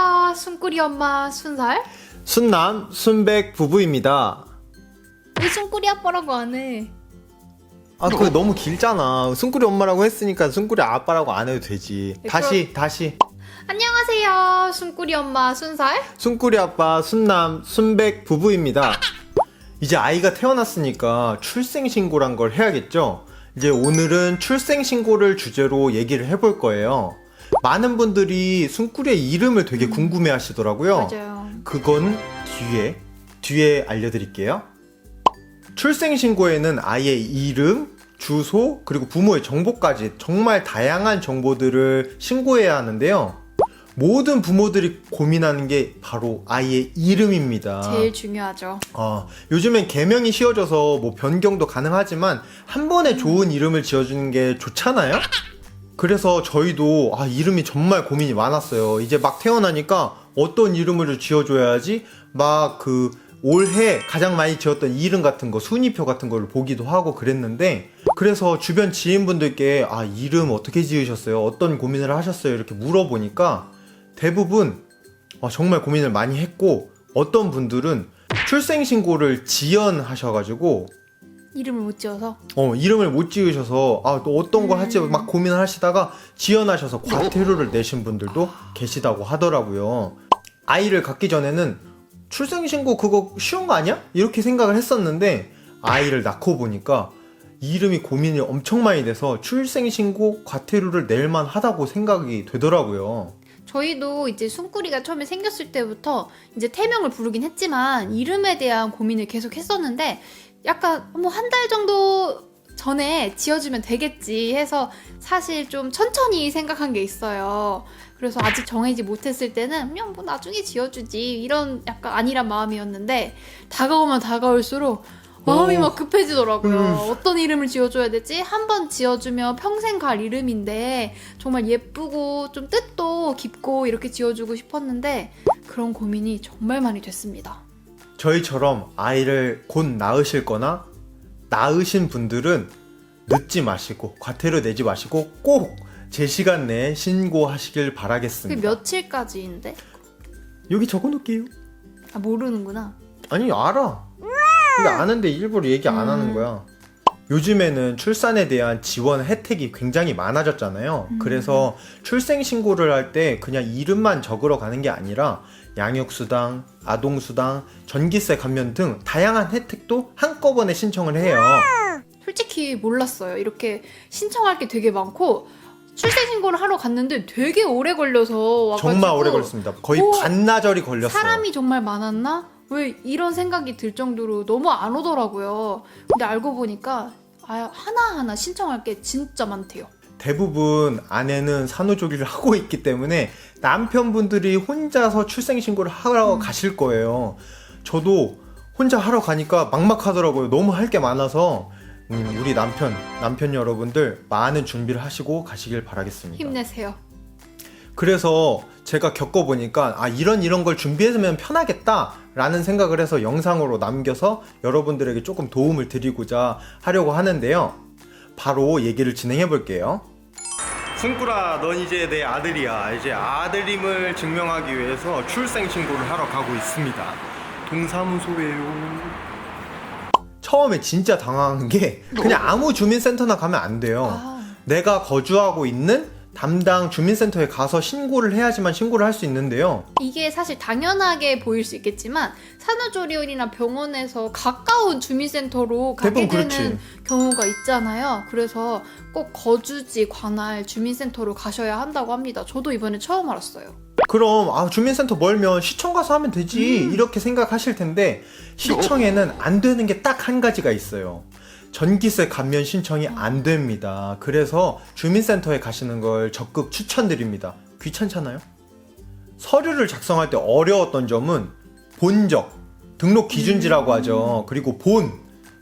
안녕하세요. 숨꾸리 엄마 순살. 순남, 순백 부부입니다. 왜 숨꾸리 아빠라고 안 해? 아, 그거 너무 길잖아. 순꾸리 엄마라고 했으니까 순꾸리 아빠라고 안 해도 되지. 네, 다시, 다시. 안녕하세요. 숨꾸리 엄마 순살. 순꾸리 아빠, 순남, 순백 부부입니다. 이제 아이가 태어났으니까 출생신고란 걸 해야겠죠? 이제 오늘은 출생신고를 주제로 얘기를 해볼 거예요. 많은 분들이 순꾸리의 이름을 되게 궁금해 하시더라고요. 맞아요. 그건 뒤에 뒤에 알려드릴게요. 출생신고에는 아이의 이름, 주소, 그리고 부모의 정보까지 정말 다양한 정보들을 신고해야 하는데요. 모든 부모들이 고민하는 게 바로 아이의 이름입니다. 제일 중요하죠. 어, 요즘엔 개명이 쉬워져서 뭐 변경도 가능하지만 한 번에 좋은 이름을 지어주는 게 좋잖아요? 그래서 저희도 아, 이름이 정말 고민이 많았어요. 이제 막 태어나니까 어떤 이름을 지어줘야지 막 그 올해 가장 많이 지었던 이름 같은 거 순위표 같은 걸 보기도 하고 그랬는데 그래서 주변 지인분들께 아 이름 어떻게 지으셨어요? 어떤 고민을 하셨어요? 이렇게 물어보니까 대부분 아, 정말 고민을 많이 했고 어떤 분들은 출생신고를 지연하셔가지고 이름을 못 지어서. 어, 이름을 못 지으셔서 아, 또 어떤 걸 할지 막 고민을 하시다가 지연하셔서 과태료를 내신 분들도 계시다고 하더라고요. 아이를 갖기 전에는 출생신고 그거 쉬운 거 아니야? 이렇게 생각을 했었는데 아이를 낳고 보니까 이름이 고민이 엄청 많이 돼서 출생신고 과태료를 낼만 하다고 생각이 되더라고요. 저희도 이제 숨꾸리가 처음에 생겼을 때부터 이제 태명을 부르긴 했지만 이름에 대한 고민을 계속 했었는데 약간 뭐 한 달 정도 전에 지어주면 되겠지 해서 사실 좀 천천히 생각한 게 있어요. 그래서 아직 정해지 못했을 때는 그냥 뭐 나중에 지어주지 이런 약간 아니란 마음이었는데 다가오면 다가올수록 마음이 오. 막 급해지더라고요. 음. 어떤 이름을 지어줘야 되지? 한 번 지어주면 평생 갈 이름인데 정말 예쁘고 좀 뜻도 깊고 이렇게 지어주고 싶었는데 그런 고민이 정말 많이 됐습니다. 저희처럼 아이를 곧 낳으실 거나 낳으신 분들은 늦지 마시고 과태료 내지 마시고 꼭 제 시간 내에 신고하시길 바라겠습니다. 며칠까지인데? 여기 적어놓을게요. 아 모르는구나. 아니 알아. 이게 아는데 일부러 얘기 안 음. 하는 거야. 요즘에는 출산에 대한 지원 혜택이 굉장히 많아졌잖아요. 음. 그래서 출생 신고를 할 때 그냥 이름만 적으러 가는 게 아니라 양육수당, 아동수당, 전기세 감면 등 다양한 혜택도 한꺼번에 신청을 해요. 솔직히 몰랐어요. 이렇게 신청할 게 되게 많고 출생신고를 하러 갔는데 되게 오래 걸려서 와가지고 정말 오래 걸렸습니다. 거의 오, 반나절이 걸렸어요. 사람이 정말 많았나? 왜 이런 생각이 들 정도로 너무 안 오더라고요. 근데 알고 보니까 아, 하나하나 신청할 게 진짜 많대요. 대부분 아내는 산후조리를 하고 있기 때문에 남편분들이 혼자서 출생신고를 하러 가실 거예요. 저도 혼자 하러 가니까 막막하더라고요. 너무 할 게 많아서 음, 우리 남편, 남편 여러분들 많은 준비를 하시고 가시길 바라겠습니다. 힘내세요. 그래서 제가 겪어보니까 아 이런 이런 걸 준비했으면 편하겠다라는 생각을 해서 영상으로 남겨서 여러분들에게 조금 도움을 드리고자 하려고 하는데요. 바로 얘기를 진행해 볼게요. 승꾸라, 넌 이제 내 아들이야. 이제 아들임을 증명하기 위해서 출생 신고를 하러 가고 있습니다. 동사무소에요. 처음에 진짜 당황한 게 그냥 아무 주민센터나 가면 안 돼요. 아, 내가 거주하고 있는 담당 주민센터에 가서 신고를 해야지만 신고를 할 수 있는데요. 이게 사실 당연하게 보일 수 있겠지만 산후조리원이나 병원에서 가까운 주민센터로 가게 대부분 되는 그렇지. 경우가 있잖아요. 그래서 꼭 거주지 관할 주민센터로 가셔야 한다고 합니다. 저도 이번에 처음 알았어요. 그럼 아 주민센터 멀면 시청 가서 하면 되지 이렇게 생각하실 텐데 시청에는 안 되는 게 딱 한 가지가 있어요. 전기세 감면 신청이 안 됩니다. 그래서 주민센터에 가시는 걸 적극 추천드립니다. 귀찮잖아요? 서류를 작성할 때 어려웠던 점은 본적, 등록 기준지라고 하죠. 그리고 본,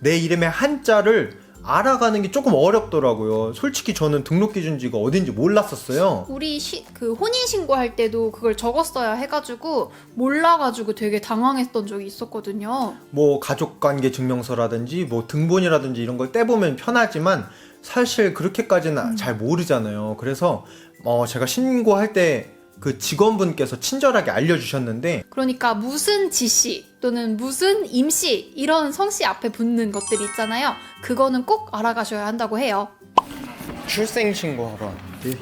내 이름의 한자를 알아가는 게 조금 어렵더라고요. 솔직히 저는 등록 기준지가 어딘지 몰랐었어요. 우리 시, 그 혼인 신고할 때도 그걸 적었어야 해가지고 몰라가지고 되게 당황했던 적이 있었거든요. 뭐 가족관계 증명서라든지 뭐 등본이라든지 이런 걸 떼보면 편하지만 사실 그렇게까지는 잘 모르잖아요. 그래서 어 제가 신고할 때 그 직원분께서 친절하게 알려주셨는데 그러니까 무슨 지씨 또는 무슨 임씨 이런 성씨 앞에 붙는 것들이 있잖아요. 그거는 꼭 알아가셔야 한다고 해요. 출생신고 하러 왔는데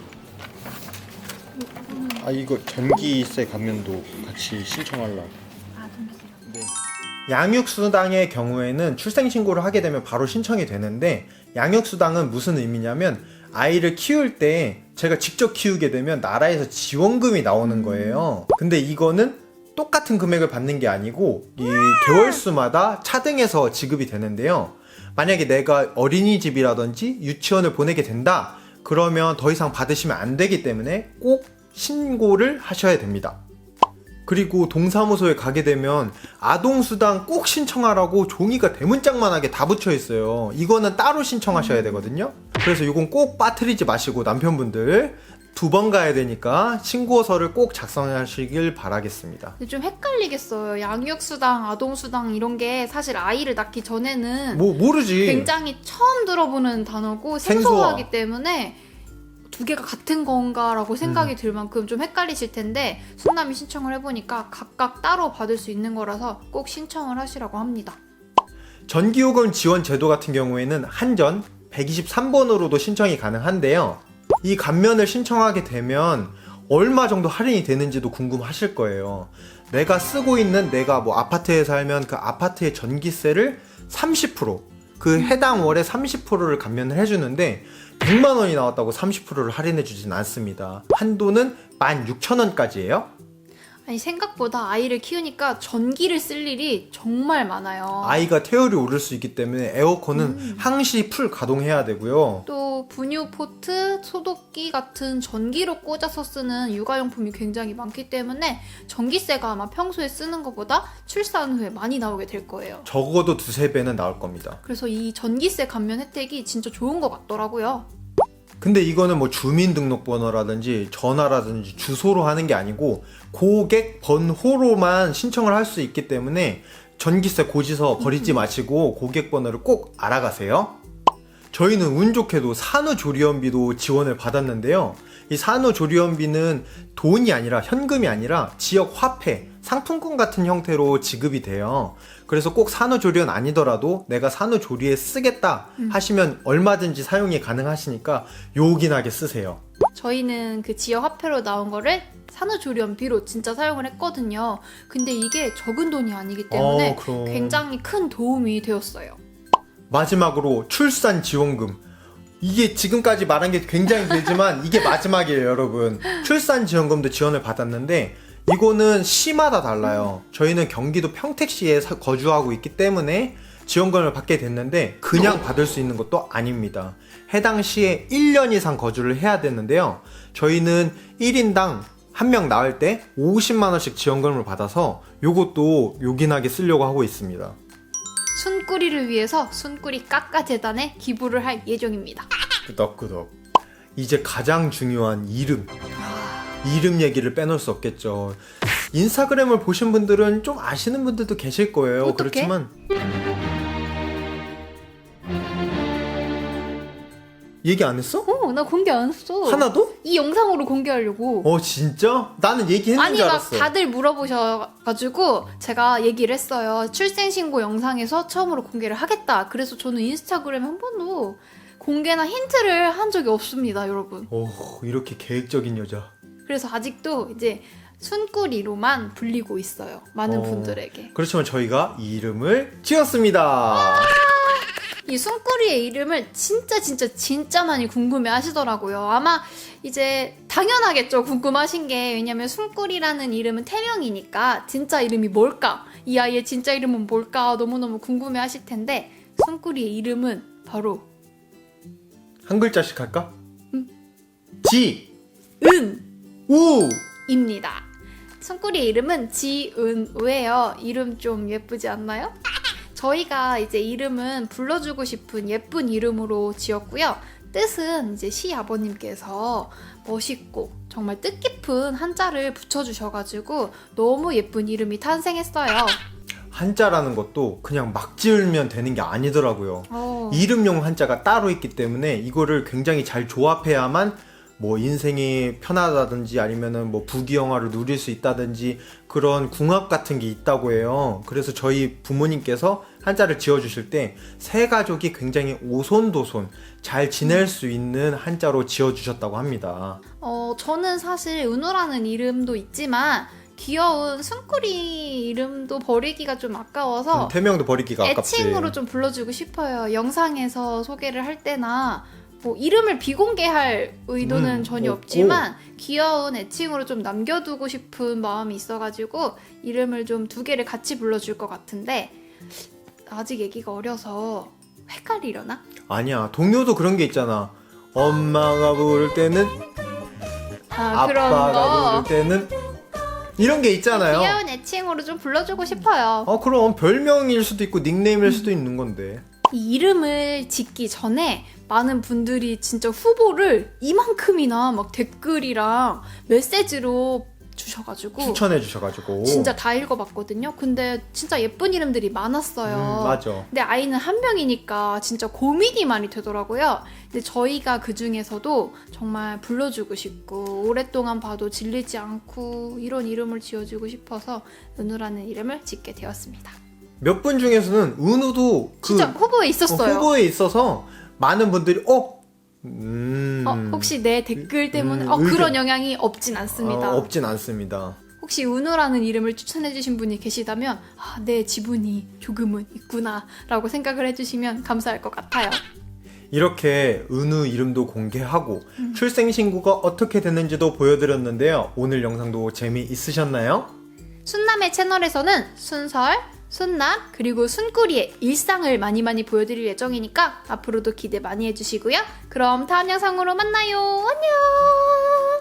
아 이거 전기세 감면도 같이 신청하려고 네. 양육수당의 경우에는 출생신고를 하게 되면 바로 신청이 되는데 양육수당은 무슨 의미냐면 아이를 키울 때 제가 직접 키우게 되면 나라에서 지원금이 나오는 거예요. 근데 이거는 똑같은 금액을 받는 게 아니고 이 개월수마다 차등해서 지급이 되는데요. 만약에 내가 어린이집이라든지 유치원을 보내게 된다. 그러면 더 이상 받으시면 안 되기 때문에 꼭 신고를 하셔야 됩니다. 그리고 동사무소에 가게 되면 아동수당 꼭 신청하라고 종이가 대문짝만하게 다 붙여 있어요. 이거는 따로 신청하셔야 되거든요. 그래서 이건 꼭 빠뜨리지 마시고 남편분들 두 번 가야 되니까 신고서를 꼭 작성하시길 바라겠습니다. 근데 좀 헷갈리겠어요. 양육수당, 아동수당 이런 게 사실 아이를 낳기 전에는 뭐 모르지. 굉장히 처음 들어보는 단어고 생소하. 생소하기 때문에 두 개가 같은 건가라고 음. 생각이 들 만큼 좀 헷갈리실 텐데 순남이 신청을 해보니까 각각 따로 받을 수 있는 거라서 꼭 신청을 하시라고 합니다. 전기요금 지원 제도 같은 경우에는 한전 123번으로도 신청이 가능한데요. 이 감면을 신청하게 되면 얼마 정도 할인이 되는지도 궁금하실 거예요. 내가 쓰고 있는 내가 뭐 아파트에 살면 그 아파트의 전기세를 30%, 그 해당 월에 30%를 감면을 해주는데 100만 원이 나왔다고 30%를 할인해 주진 않습니다. 한도는 16,000원까지예요. 아니 생각보다 아이를 키우니까 전기를 쓸 일이 정말 많아요. 아이가 태열이 오를 수 있기 때문에 에어컨은 항시 풀 가동해야 되고요. 또 분유 포트, 소독기 같은 전기로 꽂아서 쓰는 육아용품이 굉장히 많기 때문에 전기세가 아마 평소에 쓰는 것보다 출산 후에 많이 나오게 될 거예요. 적어도 두세 배는 나올 겁니다. 그래서 이 전기세 감면 혜택이 진짜 좋은 것 같더라고요. 근데 이거는 뭐 주민등록번호라든지 전화라든지 주소로 하는 게 아니고 고객 번호로만 신청을 할 수 있기 때문에 전기세 고지서 버리지 마시고 고객 번호를 꼭 알아가세요. 저희는 운 좋게도 산후조리원비도 지원을 받았는데요. 이 산후조리원비는 돈이 아니라 현금이 아니라 지역 화폐, 상품권 같은 형태로 지급이 돼요. 그래서 꼭 산후조리원 아니더라도 내가 산후조리에 쓰겠다 하시면 얼마든지 사용이 가능하시니까 요긴하게 쓰세요. 저희는 그 지역 화폐로 나온 거를 산후조리원비로 진짜 사용을 했거든요. 근데 이게 적은 돈이 아니기 때문에 어, 그럼. 굉장히 큰 도움이 되었어요. 마지막으로 출산 지원금. 이게 지금까지 말한 게 굉장히 길지만 이게 마지막이에요, 여러분. 출산 지원금도 지원을 받았는데 이거는 시마다 달라요. 저희는 경기도 평택시에 사- 거주하고 있기 때문에 지원금을 받게 됐는데 그냥 받을 수 있는 것도 아닙니다. 해당 시에 1년 이상 거주를 해야 되는데요. 저희는 1인당 한명 낳을 때 50만 원씩 지원금을 받아서 요것도 요긴하게 쓰려고 하고 있습니다. 순꾸리를 위해서 순꾸리 깎아 재단에 기부를 할 예정입니다. 끄덕끄덕. 이제 가장 중요한 이름. 이름 얘기를 빼놓을 수 없겠죠. 인스타그램을 보신 분들은 좀 아시는 분들도 계실 거예요. 어떡해? 그렇지만 얘기 안 했어? 어, 나 공개 안 했어. 하나도? 이 영상으로 공개하려고. 어 진짜? 나는 얘기했는 아니 줄 막 알았어. 다들 물어보셔가지고 제가 얘기를 했어요. 출생신고 영상에서 처음으로 공개를 하겠다. 그래서 저는 인스타그램에 한 번도 공개나 힌트를 한 적이 없습니다, 여러분. 오 이렇게 계획적인 여자. 그래서 아직도 이제 순꾸리로만 불리고 있어요. 많은 어. 분들에게. 그렇지만 저희가 이 이름을 지었습니다. 이 순꾸리의 이름을 진짜 진짜 진짜 많이 궁금해 하시더라고요. 아마 이제 당연하겠죠. 궁금하신 게 왜냐면 순꾸리라는 이름은 태명이니까 진짜 이름이 뭘까? 이 아이의 진짜 이름은 뭘까? 너무너무 궁금해 하실 텐데 순꾸리의 이름은 바로 한 글자씩 할까? 지, 은 입니다. 우. 순꾸리의 이름은 지은우예요. 이름 좀 예쁘지 않나요? 저희가 이제 이름은 불러주고 싶은 예쁜 이름으로 지었고요. 뜻은 이제 시아버님께서 멋있고 정말 뜻깊은 한자를 붙여주셔가지고 너무 예쁜 이름이 탄생했어요. 한자라는 것도 그냥 막 지으면 되는 게 아니더라고요. 어, 이름용 한자가 따로 있기 때문에 이거를 굉장히 잘 조합해야만 뭐 인생이 편하다든지 아니면은 뭐 부귀영화를 누릴 수 있다든지 그런 궁합 같은 게 있다고 해요. 그래서 저희 부모님께서 한자를 지어주실 때 세 가족이 굉장히 오손도손 잘 지낼 수 있는 한자로 지어주셨다고 합니다. 어, 저는 사실 은우라는 이름도 있지만 귀여운 순꾸리 이름도 버리기가 좀 아까워서 음, 태명도 버리기가 아깝지. 애칭으로 좀 불러주고 싶어요. 영상에서 소개를 할 때나 뭐 이름을 비공개할 의도는 음, 전혀 오, 없지만 귀여운 애칭으로 좀 남겨두고 싶은 마음이 있어가지고 이름을 좀 두 개를 같이 불러줄 것 같은데 아직 얘기가 어려서 헷갈리려나? 아니야 동요도 그런 게 있잖아. 엄마가 부를 때는 아 그런 아빠가 거 부를 때는 이런 게 있잖아요. 귀여운 애칭으로 좀 불러주고 싶어요. 어 그럼 별명일 수도 있고 닉네임일 수도 있는 건데. 이 이름을 짓기 전에 많은 분들이 진짜 후보를 이만큼이나 막 댓글이랑 메시지로 주셔가지고 추천해 주셔가지고. 진짜 다 읽어봤거든요. 근데 진짜 예쁜 이름들이 많았어요. 음, 맞아. 근데 아이는 한 명이니까 진짜 고민이 많이 되더라고요. 근데 저희가 그 중에서도 정말 불러주고 싶고 오랫동안 봐도 질리지 않고 이런 이름을 지어주고 싶어서 은우라는 이름을 짓게 되었습니다. 몇 분 중에서는 은우도 그 진짜 후보에 있었어요. 어, 후보에 있어서 많은 분들이 어, 음, 어, 혹시 내 댓글 때문에 음, 어, 그런. 영향이 없진 않습니다. 어, 없진 않습니다. 혹시 은우라는 이름을 추천해주신 분이 계시다면 아, 내 지분이 조금은 있구나라고 생각을 해주시면 감사할 것 같아요. 이렇게 은우 이름도 공개하고 음. 출생신고가 어떻게 됐는지도 보여드렸는데요. 오늘 영상도 재미있으셨나요? 순남의 채널에서는 순설, 순남, 그리고 순꾸리의 일상을 많이 많이 보여드릴 예정이니까 앞으로도 기대 많이 해주시고요. 그럼 다음 영상으로 만나요. 안녕!